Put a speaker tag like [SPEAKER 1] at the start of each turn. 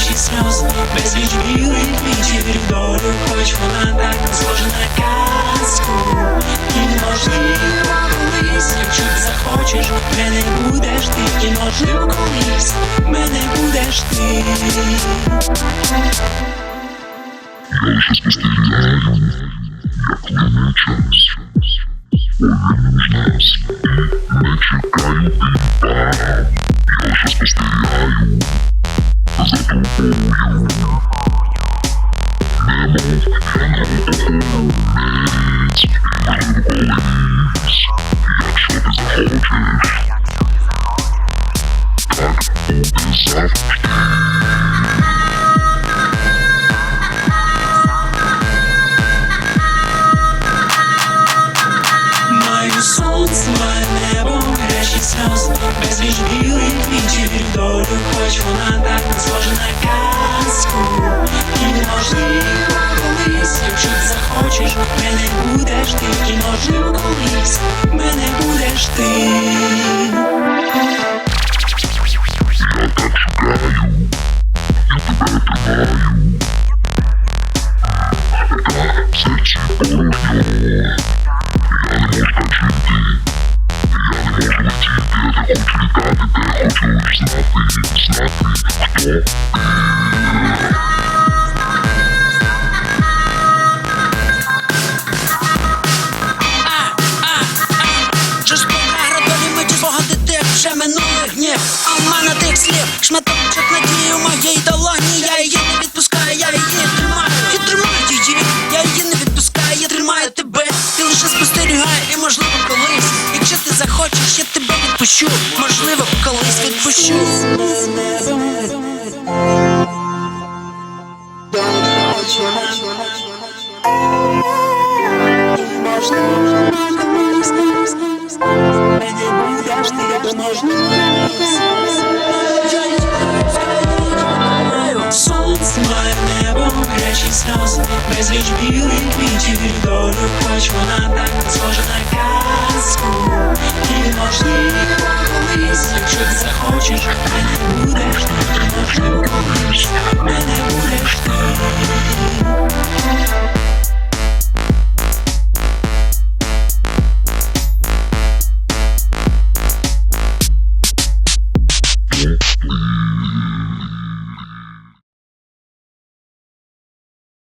[SPEAKER 1] гарячі сльози, безліч білих квітів долю, хоч вона так не схожа на казку. І можливо колись, якщо ти захочеш, мене будеш ти, і можливо колись мене будеш ти.
[SPEAKER 2] Я лише спостерігаю, як мине час. Повільно з нас і не чекаю. Я лише спостерігаю за тобою. Немов янгол охоронець, і можливо колись, якщо ти захочеш. Так буде завжди.
[SPEAKER 1] Сонце, небо, гарячі сльози, безліч білих квітів і долю, хоч вона так не схожа на казку. І можливо колись, якщо ти захочеш, мене будеш ти, і можливо колись мене будеш ти.
[SPEAKER 2] Знати, хто ти.
[SPEAKER 3] Вже минулих днів? А в мене тих слів Шматочок надії у моїй долоні. Я її не відпускаю, я її тримаю І тримаю її, я її не відпускаю Я тримаю тебе, ти лише спостерігай І можливо колись, якщо ти захочеш, я тебе відпущу. Можливо, колись відпущу
[SPEAKER 1] Сонце має небо, гарячі сльози, безліч білих квітів і долю, хоч вона так не схожа на казку. І